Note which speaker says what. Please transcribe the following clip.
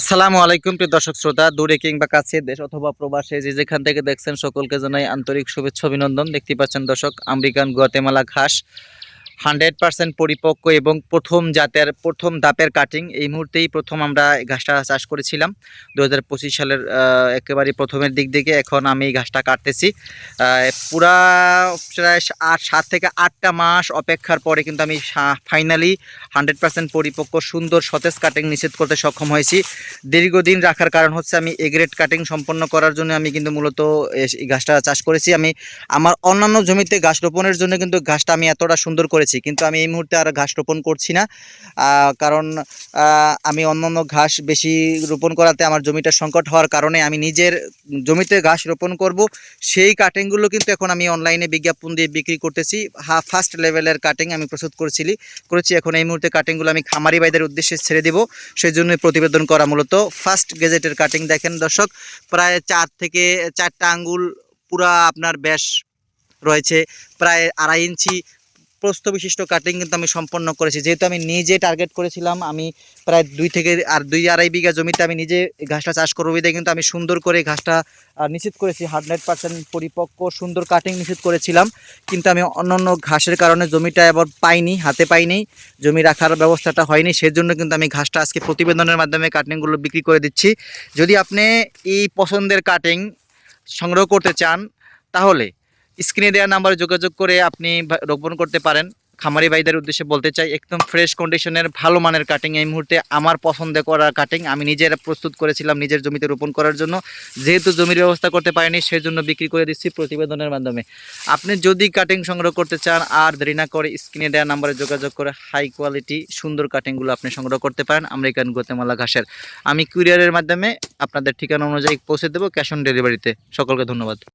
Speaker 1: আসসালামু আলাইকুম প্রিয় দর্শক শ্রোতা, দূরে কিংবা কাছে দেশ অথবা প্রবাসে যে যেখান থেকে দেখছেন সকলকে জানাই আন্তরিক শুভেচ্ছা, অভিনন্দন। দেখতে পাচ্ছেন দর্শক, আমেরিকান গোয়াতেমালা ঘাস। হান্ড্রেড পার্সেন্ট পরিপক্ক এবং প্রথম জাতের, প্রথম দাপের কাটিং এই মুহূর্তেই প্রথম আমরা ঘাসটা চাষ করেছিলাম। দু পঁচিশ সালের একেবারে প্রথমের দিক থেকে এখন আমি ঘাসটা কাটতেছি। পুরা প্রায় আট, সাত থেকে আটটা মাস অপেক্ষার পরে কিন্তু আমি ফাইনালি হান্ড্রেড পার্সেন্ট পরিপক্ক সুন্দর সতেজ কাটিং নিষেধ করতে সক্ষম হয়েছি। দীর্ঘদিন রাখার কারণ হচ্ছে আমি এগ্রেড কাটিং সম্পন্ন করার জন্য আমি কিন্তু মূলত এই ঘাসটা চাষ করেছি। আমি আমার অন্যান্য জমিতে ঘাস রোপণের জন্য কিন্তু ঘাসটা আমি এতটা সুন্দর করেছি কিন্তু আমি এই মুহূর্তে আর ঘাস রোপণ করছি না। কারণ আমি অন্যান্য ঘাস বেশি রোপণ করাতে আমার জমিটা সংকট হওয়ার কারণে আমি নিজের জমিতে ঘাস রোপণ করব। সেই কাটিংগুলো কিন্তু এখন আমি অনলাইনে বিজ্ঞাপন দিয়ে বিক্রি করতেছি। হা ফার্স্ট লেভেলের কাটিং আমি প্রস্তুত করছিলি করেছি। এখন এই মুহূর্তে কাটিংগুলো আমি খামারি ভাইদের উদ্দেশ্যে ছেড়ে দেব। সেই জন্য প্রতিবেদন করা মূলত ফার্স্ট গেজেটের কাটিং দেখেন দর্শক। প্রায় চার থেকে চারটা আঙ্গুল পুরা আপনার ব্যাস রয়েছে। প্রায় আড়াই ইঞ্চি প্রস্থ বিশিষ্ট কাটিং কিন্তু আমি সম্পন্ন করেছি। যেহেতু আমি নিজে টার্গেট করেছিলাম, আমি প্রায় দুই থেকে আর দুই আড়াই বিঘা জমিতে আমি নিজে ঘাসটা চাষ করব বিধায় কিন্তু আমি সুন্দর করে ঘাসটা নিশ্চিত করেছি। হান্ড্রেড পার্সেন্ট পরিপক্ক, সুন্দর কাটিং নিশ্চিত করেছিলাম। কিন্তু আমি অন্যান্য ঘাসের কারণে জমিটা এবার পাইনি, হাতে পাইনি, জমি রাখার ব্যবস্থাটা হয়নি। সেজন্য কিন্তু আমি ঘাসটা আজকে প্রতিবেদনের মাধ্যমে কাটিংগুলো বিক্রি করে দিচ্ছি। যদি আপনি এই পছন্দের কাটিং সংগ্রহ করতে চান, তাহলে স্ক্রিনে দেওয়া নাম্বারে যোগাযোগ করে আপনি রোপণ করতে পারেন। খামারি ভাইদের উদ্দেশ্যে বলতে চাই, একদম ফ্রেশ কন্ডিশনের ভালো মানের কাটিং এই মুহূর্তে আমার পছন্দ করা কাটিং আমি নিজের প্রস্তুত করেছিলাম নিজের জমিতে রোপণ করার জন্য। যেহেতু জমির ব্যবস্থা করতে পারিনি সেই জন্য বিক্রি করে দিচ্ছি প্রতিবেদনের মাধ্যমে। আপনি যদি কাটিং সংগ্রহ করতে চান, আর দেরি না করে স্ক্রিনে দেওয়া নাম্বারে যোগাযোগ করে হাই কোয়ালিটি সুন্দর কাটিংগুলো আপনি সংগ্রহ করতে পারেন আমেরিকান গোতেমালা ঘাসের। আমি কুরিয়ারের মাধ্যমে আপনাদের ঠিকানা অনুযায়ী পৌঁছে দেবো ক্যাশ অন ডেলিভারিতে সকলকে ধন্যবাদ।